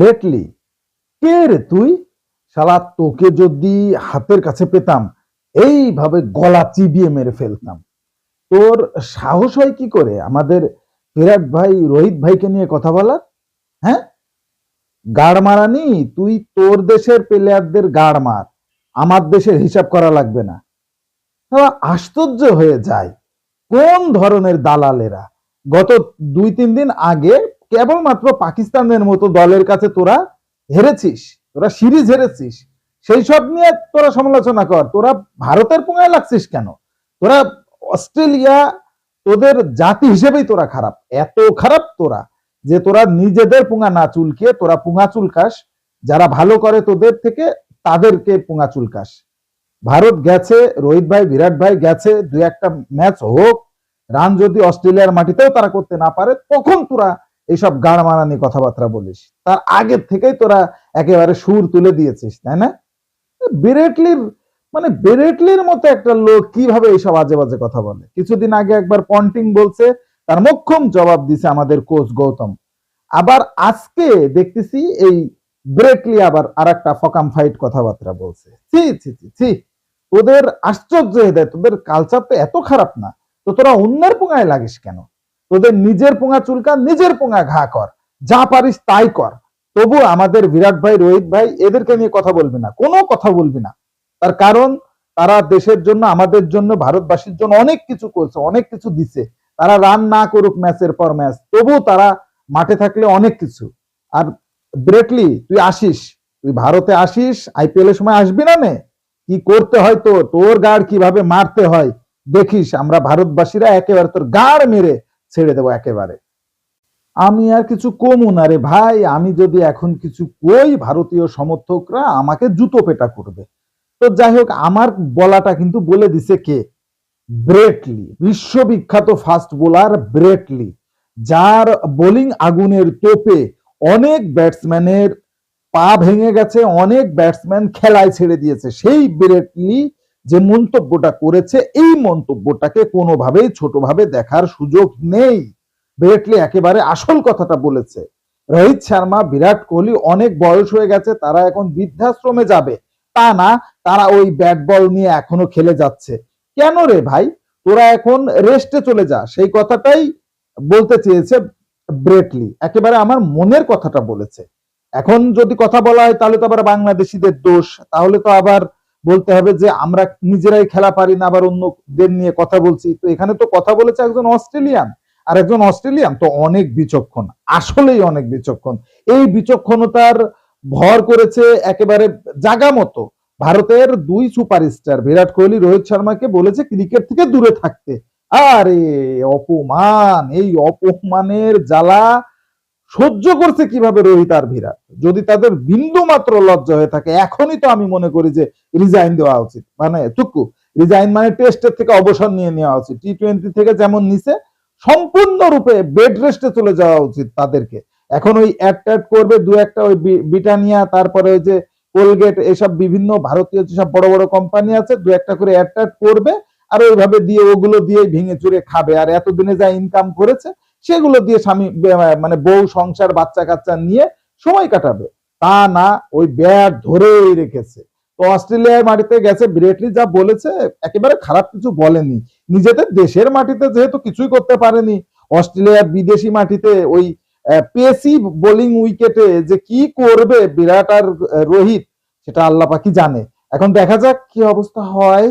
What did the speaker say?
Greatly কে রে তুই? শালা, তোকে যদি হাতের কাছে পেতাম, এইভাবে গলা চিবিয়ে মেরে ফেলতাম। তোর সাহস হয় কি করে? আমাদের বিরাট ভাই, রোহিত ভাইকে নিয়ে কথা বলার? হ্যাঁ? গাড় মারানি, তুই তোর দেশের প্লেয়ারদের গাড় মার। আমার দেশের হিসাব করা লাগবে না। আশ্চর্য হয়ে যায়। কোন ধরনের দালালেরা? গত দুই তিন দিন আগে কেবলমাত্র পাকিস্তানের মতো দলের কাছে তোরা হেরেছিস, তোরা সিরিজ হেরেছিস, সেই সব নিয়ে তোরা সমালোচনা কর। তোরা ভারতের পোঙায় লাগছিস কেন? তোরা অস্ট্রেলিয়া তোদের জাতি হিসেবেই তোরা খারাপ। এত খারাপ তোরা যে তোরা নিজেদের পুঙা না চুলকে তোরা পুঙা চুলকাস। যারা ভালো করে তোদের থেকে তাদেরকে পুঙা চুলকাস। ভারত গেছে, রোহিত ভাই, বিরাট ভাই গেছে দু একটা ম্যাচ হোক, রান যদি অস্ট্রেলিয়ার মাটিতেও তারা করতে না পারে, তখন তোরা এইসব গাড় মারানি কথাবার্তা বলিস। তার আগে থেকেই তোরা একেবারে সুর তুলে দিয়েছিস, তাই না? বিরেটলির মানে বিরেটলির মতো একটা লোক কীভাবে এইসব আজে বাজে কথা বলে? কিছুদিন আগে একবার পন্টিং বলছে, তার মোক্ষম জবাব দিছে আমাদের কোচ গৌতম। আবার আজকে দেখতেছি এই ব্রেটলি আবার আর একটা ফকাম ফাইট কথাবার্তা বলছে। ছি ছি ছি ছি, তোদের আশ্চর্য হয়ে দেয় তোদের কালচার তো এত খারাপ না, তো তোরা অন্যের পোঙায় লাগিস কেন? তোদের নিজের পোঙা চুলকা নিজের পোঙা ঘা কর। যা পারিস তাই কর। তবু আমাদের বিরাট ভাই, রোহিত ভাই এদেরকে নিয়ে কথা বলবি না। কোনো কথা বলবি না। তার কারণ, তারা দেশের জন্য, আমাদের জন্য, ভারতবাসীর জন্য অনেক কিছু করছে, অনেক কিছু দিছে। তারা রান না করুক ম্যাচের পর ম্যাচ তবু তারা মাঠে থাকলে অনেক কিছু। আর ব্রেটলি তুই আসিস। তুই ভারতে আসিস আইপিএল এর সময় আসবি না নে? কি করতে হয় তো তোর গাড় কীভাবে মারতে হয়? দেখিস, আমরা ভারতবাসীরা একেবারে তোর গাড় মেরে ছেড়ে দেবো একেবারে। আমি আর কিছু কমু না রে ভাই, আমি যদি এখন কিছু কই ভারতীয় সমর্থকরা আমাকে জুতো পেটা করবে। তো যাই হোক, আমার বলাটা কিন্তু বলে দিছে কে? ব্রেটলি, বিশ্ববিখ্যাত ফাস্ট বোলার ব্রেটলি, যার বোলিং আগুনের তোপে অনেক ব্যাটসম্যানের পা ভেঙে গেছে, অনেক ব্যাটসম্যান খেলায় ছেড়ে দিয়েছে। সেই ব্রেটলি যে মন্তব্যটা করেছে, এই মন্তব্যটাকে কোনোভাবেই ছোটভাবে দেখার সুযোগ নেই। ব্রেটলি একেবারে আসল কথাটা বলেছে। রোহিত শর্মা, বিরাট কোহলি অনেক বয়স হয়ে গেছে, তারা এখন বৃদ্ধাশ্রমে যাবে। তা না, তারা ওই ব্যাট বল নিয়ে এখনও খেলে যাচ্ছে। কেন রে ভাই? তোরা এখন রেস্টে চলে যা। সেই কথাটাই বলতে চেয়েছে ব্রেটলি একেবারে আমার মনের কথাটা বলেছে। এখন যদি কথা বলা হয়, তাহলে তো আবার বাংলাদেশিদের দোষ। তাহলে তো আবার বলতে হবে যে আমরা নিজেরাই খেলা পারি না, আবার অন্যদের নিয়ে কথা বলছি। তো এখানে তো কথা বলেছে একজন অস্ট্রেলিয়ান আর একজন অস্ট্রেলিয়ান তো অনেক বিচক্ষণ, আসলেই অনেক বিচক্ষণ। এই বিচক্ষণতার ভর করেছে একেবারে জাগা মতো ভারতের দুই সুপারস্টার। বিরাট কোহলি, রোহিত শর্মাকে বলেছে ক্রিকেট থেকে দূরে থাকতে। আরে, অপমান, এই অপমানের জ্বালা সহ্য করছে কীভাবে রোহিত আর বিরাট যদি তাদের বিন্দু মাত্র লজ্জা হয়ে থাকে, এখনই তো আমি মনে করি যে রিজাইন দেওয়া উচিত। মানে টুকু, রিজাইন মানে টেস্টের থেকে অবসর নিয়ে নেওয়া উচিত। টি টোয়েন্টি থেকে যেমন নিছে, সম্পূর্ণরূপে বেড রেস্টে চলে যাওয়া উচিত তাদেরকে। এখন ওই অ্যাড করবে, দু একটা ওই ব্রিটানিয়া তারপরে ওই যে কোলগেট, এসব বিভিন্ন ভারতীয় যেসব বড় বড় কোম্পানি আছে, দু একটা করে অ্যাড করবে, আর ওইভাবে দিয়ে ওগুলো দিয়ে ভেঙে চুরে খাবে। আর এতদিনে যা ইনকাম করেছে সেগুলো দিয়ে স্বামী মানে বউ সংসার, বাচ্চা কাচ্চা নিয়ে সময় কাটাবে। তা না, ওই ব্যাট ধরেই রেখেছে। তো অস্ট্রেলিয়ার মাটিতে গেছে, ব্রেটলি যা বলেছে, একেবারে খারাপ কিছু বলেনি। নিজেদের দেশের মাটিতে যেহেতু কিছুই করতে পারেনি, অস্ট্রেলিয়ার বিদেশি মাটিতে ওই পেসি বোলিং উইকেটে যে কি করবে বিরাট আর রোহিত, সেটা আল্লাহ পাকি জানে। এখন দেখা যাক কি অবস্থা হয়।